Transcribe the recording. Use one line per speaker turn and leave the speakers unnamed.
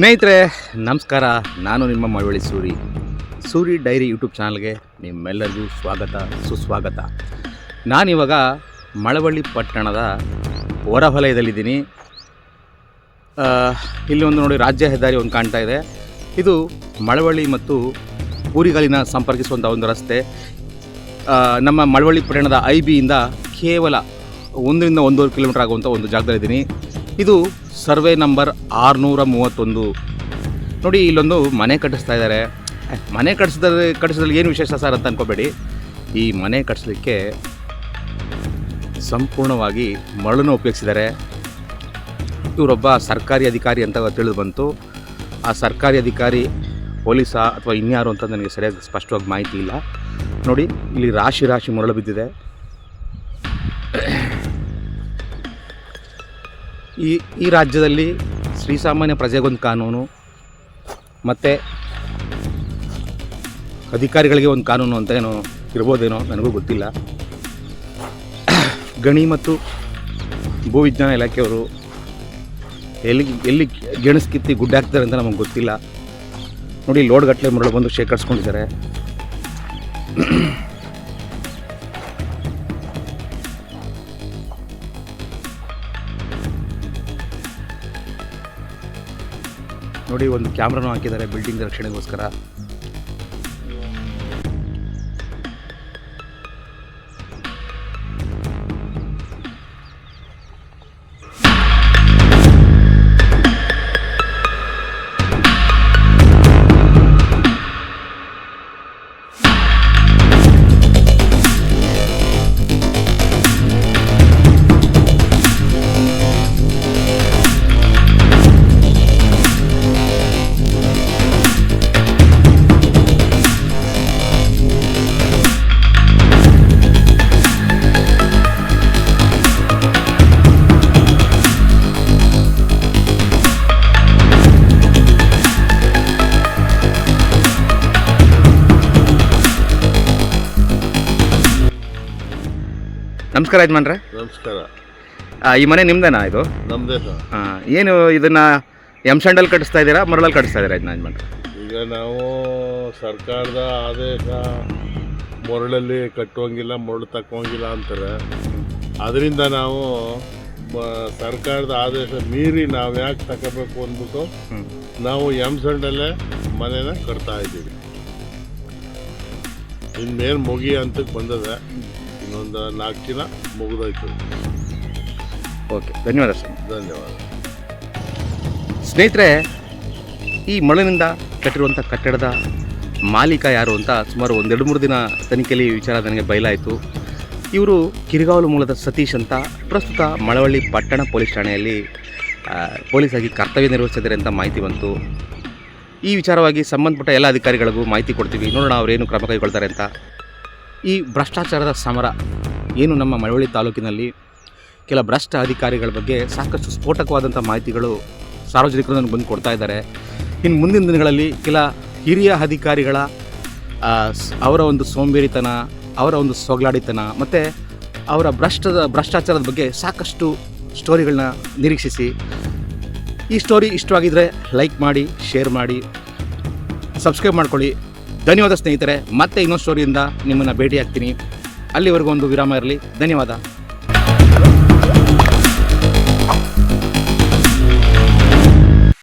ಸ್ನೇಹಿತರೆ, ನಮಸ್ಕಾರ. ನಾನು ನಿಮ್ಮ ಮಳವಳ್ಳಿ ಸೂರಿ. ಸೂರಿ ಡೈರಿ ಯೂಟ್ಯೂಬ್ ಚಾನಲ್ಗೆ ನಿಮ್ಮೆಲ್ಲರಿಗೂ ಸ್ವಾಗತ, ಸುಸ್ವಾಗತ. ನಾನಿವಾಗ ಮಳವಳ್ಳಿ ಪಟ್ಟಣದ ಹೊರವಲಯದಲ್ಲಿದ್ದೀನಿ. ಇಲ್ಲಿ ಒಂದು ನೋಡಿ ರಾಜ್ಯ ಹೆದ್ದಾರಿ ಒಂದು ಕಾಣ್ತಾ ಇದೆ. ಇದು ಮಳವಳ್ಳಿ ಮತ್ತು ಊರಿಗಾಲಿನ ಸಂಪರ್ಕಿಸುವಂಥ ಒಂದು ರಸ್ತೆ. ನಮ್ಮ ಮಳವಳ್ಳಿ ಪಟ್ಟಣದ ಐ ಬಿಯಿಂದ ಕೇವಲ ಒಂದರಿಂದ ಒಂದೂವರೆ ಕಿಲೋಮೀಟರ್ ಆಗುವಂಥ ಒಂದು ಜಾಗದಲ್ಲಿದ್ದೀನಿ. ಇದು ಸರ್ವೆ ನಂಬರ್ ಆರುನೂರ ಮೂವತ್ತೊಂದು. ನೋಡಿ, ಇಲ್ಲೊಂದು ಮನೆ ಕಟ್ಟಿಸ್ತಾ ಇದ್ದಾರೆ ಮನೆ ಕಟ್ಟಿಸಿದ್ರೆ ಕಟ್ಟಿಸಿದ್ರಲ್ಲಿ ಏನು ವಿಶೇಷ ಸರ್ ಅಂತ ಅನ್ಕೋಬೇಡಿ. ಈ ಮನೆ ಕಟ್ಟಿಸ್ಲಿಕ್ಕೆ ಸಂಪೂರ್ಣವಾಗಿ ಮರಳನ್ನು ಉಪಯೋಗಿಸಿದ್ದಾರೆ. ಇವರೊಬ್ಬ ಸರ್ಕಾರಿ ಅಧಿಕಾರಿ ಅಂತ ತಿಳಿದು ಬಂತು. ಆ ಸರ್ಕಾರಿ ಅಧಿಕಾರಿ, ಪೊಲೀಸಾ ಅಥವಾ ಇನ್ಯಾರು ಅಂತ ನನಗೆ ಸರಿಯಾಗಿ ಸ್ಪಷ್ಟವಾಗಿ ಮಾಹಿತಿ ಇಲ್ಲ. ನೋಡಿ, ಇಲ್ಲಿ ರಾಶಿ ರಾಶಿ ಮರಳು ಬಿದ್ದಿದೆ. ಈ ಈ ರಾಜ್ಯದಲ್ಲಿ ಶ್ರೀಸಾಮಾನ್ಯ ಪ್ರಜೆಗೊಂದು ಕಾನೂನು ಮತ್ತು ಅಧಿಕಾರಿಗಳಿಗೆ ಒಂದು ಕಾನೂನು ಅಂತ ಏನೋ ಇರ್ಬೋದೇನೋ ನನಗೂ ಗೊತ್ತಿಲ್ಲ. ಗಣಿ ಮತ್ತು ಭೂವಿಜ್ಞಾನ ಇಲಾಖೆಯವರು ಎಲ್ಲಿ ಎಲ್ಲಿ ಗೆಣಸು ಕಿತ್ತಿ ಗುಡ್ಡೆ ಹಾಕ್ತಾರೆ ಅಂತ ನಮಗೆ ಗೊತ್ತಿಲ್ಲ. ನೋಡಿ ಲೋಡ್ ಗಟ್ಟಲೆ ಮರಳು ಬಂದು ಶೇಖರಿಸ್ಕೊಂಡಿದ್ದಾರೆ. ನೋಡಿ ಒಂದು ಕ್ಯಾಮ್ರಾನು ಹಾಕಿದ್ದಾರೆ ಬಿಲ್ಡಿಂಗ್ ರಕ್ಷಣೆಗೋಸ್ಕರ. ನಮಸ್ಕಾರ ಯಜಮಾನ್ರೆ.
ನಮಸ್ಕಾರ.
ಈ ಮನೆ ನಿಮ್ದೇನಾ ಇದು?
ನಮ್ಮದೇ ಸರ್.
ಆ, ಏನು ಇದನ್ನ ಎಂಸಂಡಲ್ಲಿ ಕಟ್ಟಿಸ್ತಾ ಇದ್ದೀರಾ ಮರಳಲ್ಲಿ ಕಟ್ಟಿಸ್ತಾ ಇದ್ದೀರಾ ಇದನ್ನ ಯಜಮಾನ್ರೆ?
ಈಗ ನಾವು ಸರ್ಕಾರದ ಆದೇಶ ಮರಳಲ್ಲಿ ಕಟ್ಟುವಂಗಿಲ್ಲ ಮರಳು ತಕ್ಕುವಂಗಿಲ್ಲ ಅಂತಾರೆ. ಅದರಿಂದ ನಾವು ಸರ್ಕಾರದ ಆದೇಶ ಮೀರಿ ನಾವು ಯಾಕೆ ತಗೋಬೇಕು ಅಂದ್ಬಿಟ್ಟು
ನಾವು
ನಾವು ಸ್ಯಾಂಡಲ್ಲೇ ಮನೇನ ಕಟ್ತಾ ಇದ್ದೀವಿ. ಇನ್ನೇನು ಮುಗಿ ಅಂತಕ್ಕೆ ಬಂದದೆ. ಇನ್ನೊಂದು ನಾಲ್ಕು ದಿನ ಮುಗಿದೋಯ್ತು.
ಓಕೆ ಧನ್ಯವಾದ ಸರ್.
ಧನ್ಯವಾದ.
ಸ್ನೇಹಿತರೆ ಈ ಮಳೆನಿಂದ ಕಟ್ಟಿರುವಂಥ ಕಟ್ಟಡದ ಮಾಲೀಕ ಯಾರು ಅಂತ ಸುಮಾರು ಒಂದೆರಡು ಮೂರು ದಿನ ತನಿಖೆಯಲ್ಲಿ ವಿಚಾರ ನನಗೆ ಬಯಲಾಯಿತು. ಇವರು ಕಿರಿಗಾವಲು ಮೂಲದ ಸತೀಶ್ ಅಂತ ಪ್ರಸ್ತುತ ಮಳವಳ್ಳಿ ಪಟ್ಟಣ ಪೊಲೀಸ್ ಠಾಣೆಯಲ್ಲಿ ಪೊಲೀಸಾಗಿ ಪೊಲೀಸ್ ಆಗಿ ಕರ್ತವ್ಯ ನಿರ್ವಹಿಸಿದ್ದಾರೆ ಅಂತ ಮಾಹಿತಿ ಬಂತು. ಈ ವಿಚಾರವಾಗಿ ಸಂಬಂಧಪಟ್ಟ ಎಲ್ಲ ಅಧಿಕಾರಿಗಳಿಗೂ ಮಾಹಿತಿ ಕೊಡ್ತೀವಿ. ನೋಡೋಣ ಅವರೇನು ಕ್ರಮ ಕೈಗೊಳ್ತಾರೆ ಅಂತ. ಈ ಭ್ರಷ್ಟಾಚಾರದ ಸಮರ ಏನು ನಮ್ಮ ಮಳವಳ್ಳಿ ತಾಲೂಕಿನಲ್ಲಿ? ಕೆಲ ಭ್ರಷ್ಟ ಅಧಿಕಾರಿಗಳ ಬಗ್ಗೆ ಸಾಕಷ್ಟು ಸ್ಫೋಟಕವಾದಂಥ ಮಾಹಿತಿಗಳು ಸಾರ್ವಜನಿಕರು ನನಗೆ ಬಂದು ಕೊಡ್ತಾ ಇದ್ದಾರೆ. ಇನ್ನು ಮುಂದಿನ ದಿನಗಳಲ್ಲಿ ಕೆಲ ಹಿರಿಯ ಅಧಿಕಾರಿಗಳ ಅವರ ಒಂದು ಸೋಂಬೇರಿತನ, ಅವರ ಒಂದು ಸೊಗಲಾಡಿತನ ಮತ್ತು ಅವರ ಭ್ರಷ್ಟದ, ಭ್ರಷ್ಟಾಚಾರದ ಬಗ್ಗೆ ಸಾಕಷ್ಟು ಸ್ಟೋರಿಗಳನ್ನ ನಿರೀಕ್ಷಿಸಿ. ಈ ಸ್ಟೋರಿ ಇಷ್ಟವಾಗಿದ್ದರೆ ಲೈಕ್ ಮಾಡಿ, ಶೇರ್ ಮಾಡಿ, ಸಬ್ಸ್ಕ್ರೈಬ್ ಮಾಡ್ಕೊಳ್ಳಿ. ಧನ್ಯವಾದ ಸ್ನೇಹಿತರೆ ಮತ್ತೆ ಇನ್ನೊಂದು ಸ್ಟೋರಿಯಿಂದ ನಿಮ್ಮನ್ನು ಭೇಟಿ ಆಗ್ತೀನಿ ಅಲ್ಲಿವರೆಗೂ ಒಂದು ವಿರಾಮ ಇರಲಿ. ಧನ್ಯವಾದ.